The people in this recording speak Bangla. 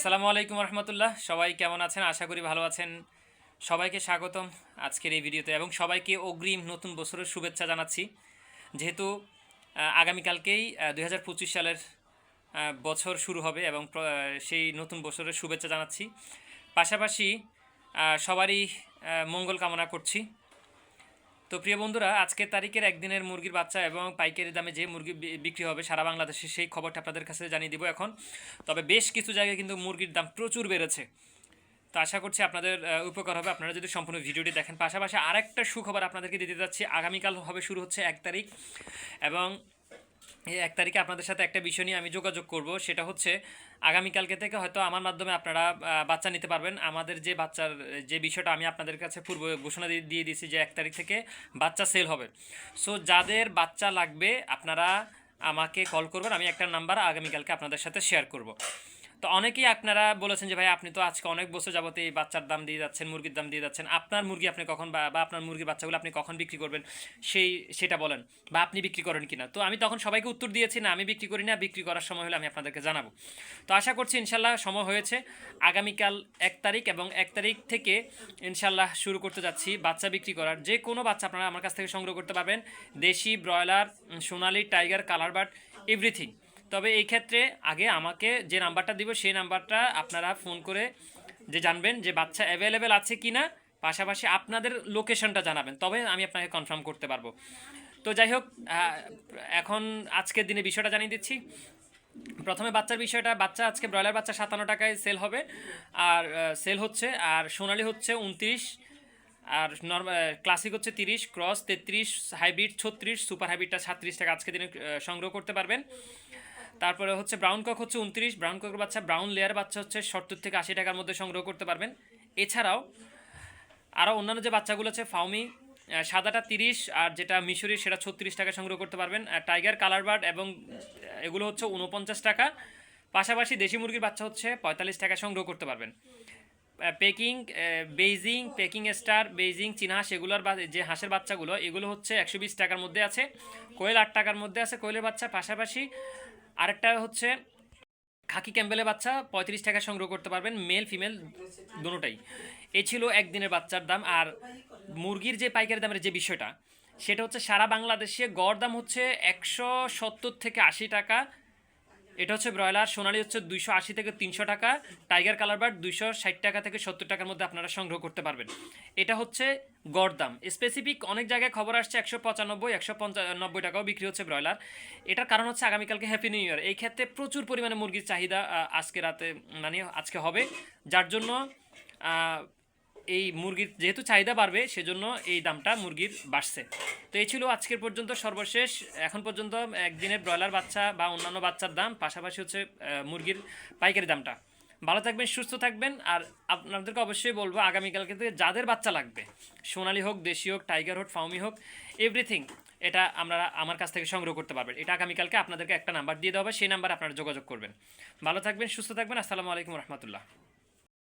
আসসালামু আলাইকুম রহমতুল্লাহ। সবাই কেমন আছেন? আশা করি ভালো আছেন। সবাইকে স্বাগতম আজকের এই ভিডিওতে এবং সবাইকে অগ্রিম নতুন বছরের শুভেচ্ছা জানাচ্ছি। যেহেতু আগামীকালকেই দুই হাজার পঁচিশ সালের বছর শুরু হবে এবং সেই নতুন বছরের শুভেচ্ছা জানাচ্ছি। পাশাপাশি সবারই মঙ্গল কামনা করছি। তো প্রিয় বন্ধুরা, আজকের তারিখের একদিনের মুরগির বাচ্চা এবং পাইকারি দামে যে মুরগি বিক্রি হবে সারা বাংলাদেশে, সেই খবরটা আপনাদের কাছে জানিয়ে দিব এখন। তবে বেশ কিছু জায়গায় কিন্তু মুরগির দাম প্রচুর বেড়েছে। তো আশা করছি আপনাদের উপকার হবে। আপনারা যদি সম্পূর্ণ ভিডিওটি দেখেন, পাশাপাশি আরেকটা সুখবর আপনাদেরকে দিতে যাচ্ছি। আগামীকাল হবে, শুরু হচ্ছে এক তারিখ এবং এক তারিখে আপনাদের সাথে একটা বিষয় নিয়ে আমি যোগাযোগ করব, সেটা হচ্ছে আগামীকালকে থেকে হয়তো আমার মাধ্যমে আপনারা বাচ্চা নিতে পারবেন। আমাদের যে বাচ্চার, যে বিষয়টা আমি আপনাদের কাছে পূর্ব ঘোষণা দিয়ে দিয়েছি যে এক তারিখ থেকে বাচ্চা সেল হবে। সো যাদের বাচ্চা লাগবে, আপনারা আমাকে কল করবেন, আমি একটা নাম্বার আগামীকালকে আপনাদের সাথে শেয়ার করব। তো অনেকেই আপনারা বলেছেন যে, ভাই, আপনি তো আজকে অনেক বছর যাবত এই বাচ্চার দাম দিয়ে যাচ্ছেন, মুরগির দাম দিয়ে যাচ্ছেন। আপনার মুরগি আপনি কখন বা আপনার মুরগির বাচ্চাগুলো আপনি কখন বিক্রি করবেন? সেই, সেটা বলেন বা আপনি বিক্রি করেন কিনা। তো আমি তখন সবাইকে উত্তর দিয়েছি, না, আমি বিক্রি করি না, বিক্রি করার সময় হলে আমি আপনাদেরকে জানাব। তো আশা করছি ইনশাল্লাহ সময় হয়েছে। আগামীকাল এক তারিখ এবং এক তারিখ থেকে ইনশাল্লাহ শুরু করতে যাচ্ছি বাচ্চা বিক্রি করার। যে কোনো বাচ্চা আপনারা আমার কাছ থেকে সংগ্রহ করতে পারবেন। দেশি, ব্রয়লার, সোনালি, টাইগার, কালার বার্ড, এভরিথিং। তবে এই ক্ষেত্রে আগে আমাকে যে নাম্বারটা দিব, সেই নাম্বারটা আপনারা ফোন করে যে জানবেন যে বাচ্চা অ্যাভেলেবেল আছে কি না পাশাপাশি আপনাদের লোকেশনটা জানাবেন, তবে আমি আপনাকে কনফার্ম করতে পারব। তো যাই হোক এখন আজকের দিনে বিষয়টা জানিয়ে দিচ্ছি। প্রথমে বাচ্চার বিষয়টা, বাচ্চা আজকে ব্রয়লার বাচ্চা সাতান্ন টাকায় সেল হবে। আর সেল হচ্ছে, আর সোনালি হচ্ছে উনত্রিশ, আর নর্মাল ক্লাসিক হচ্ছে তিরিশ ক্রস তেত্রিশ হাইব্রিড ছত্রিশ সুপার হাইব্রিডটা সাত্রিশ টাকা আজকে দিনে সংগ্রহ করতে পারবেন। তারপরে হচ্ছে ব্রাউন কক হচ্ছে উনত্রিশ ব্রাউন ককের বাচ্চা ব্রাউন লেয়ার বাচ্চা হচ্ছে সত্তর থেকে আশি টাকার মধ্যে সংগ্রহ করতে পারবেন। এছাড়াও আরও অন্যান্য যে বাচ্চাগুলো আছে ফাউমি সাদাটা তিরিশ আর যেটা মিশরি সেটা ছত্রিশ টাকা সংগ্রহ করতে পারবেন। আর টাইগার কালার বার্ড এবং এগুলো হচ্ছে উনপঞ্চাশ টাকা। পাশাপাশি দেশি মুরগির বাচ্চা হচ্ছে পঁয়তাল্লিশ টাকা সংগ্রহ করতে পারবেন। Peking Beijing Peking star Beijing চীনা হাঁস এগুলোর যে হাঁসের বাচ্চাগুলো, এগুলো হচ্ছে একশো বিশ টাকার মধ্যে আছে। কোয়েল আট টাকার মধ্যে আছে। কোয়েলের বাচ্চা পাশাপাশি আরেকটা হচ্ছে খাকি ক্যাম্বেলের বাচ্চা, পঁয়ত্রিশ টাকা সংগ্রহ করতে পারবেন, মেল, ফিমেল দুটোটাই এ ছিল একদিনের বাচ্চার দাম। আর মুরগির যে পাইকারি দামের যে বিষয়টা, সেটা হচ্ছে সারা বাংলাদেশে গড় দাম হচ্ছে একশো সত্তর থেকে আশি টাকা। এটা হচ্ছে ব্রয়লার, সোনালি হচ্ছে দুইশো আশি থেকে তিনশো টাকা, টাইগার কালার বার্ড দুইশো ষাট টাকা থেকে সত্তর টাকার মধ্যে আপনারা সংগ্রহ করতে পারবেন। এটা হচ্ছে গড় দাম স্পেসিফিক অনেক জায়গায় খবর আসছে একশো পঁচানব্বই, একশো পঞ্চানব্বই টাকাও বিক্রি হচ্ছে ব্রয়লার। এটার কারণ হচ্ছে আগামীকালকে হ্যাপি নিউ ইয়ার এই ক্ষেত্রে প্রচুর পরিমাণে মুরগির চাহিদা আজকে রাতে মানে আজকে হবে। যার জন্য এই মুরগির যেহেতু চাহিদা বাড়বে, সেজন্য এই দামটা মুরগির বাড়ছে। তো এই ছিল আজকের পর্যন্ত সর্বশেষ। এখন পর্যন্ত একদিনের ব্রয়লার বাচ্চা বা অন্যান্য বাচ্চার দাম, পাশাপাশি হচ্ছে মুরগির পাইকারি দামটা। ভালো থাকবেন, সুস্থ থাকবেন, আর আপনাদেরকে অবশ্যই বলব আগামীকালকে থেকে যাদের বাচ্চা লাগবে, সোনালি হোক, দেশি হোক, টাইগার হোক, ফাউমি হোক, এভরিথিং, এটা আমরা আমার কাছ থেকে সংগ্রহ করতে পারবেন। এটা আগামীকালকে আপনাদেরকে একটা নাম্বার দিয়ে দেওয়া হবে, সেই নাম্বার আপনারা যোগাযোগ করবেন। ভালো থাকবেন, সুস্থ থাকবেন, আসসালামু আলাইকুম রহমতুল্লাহ।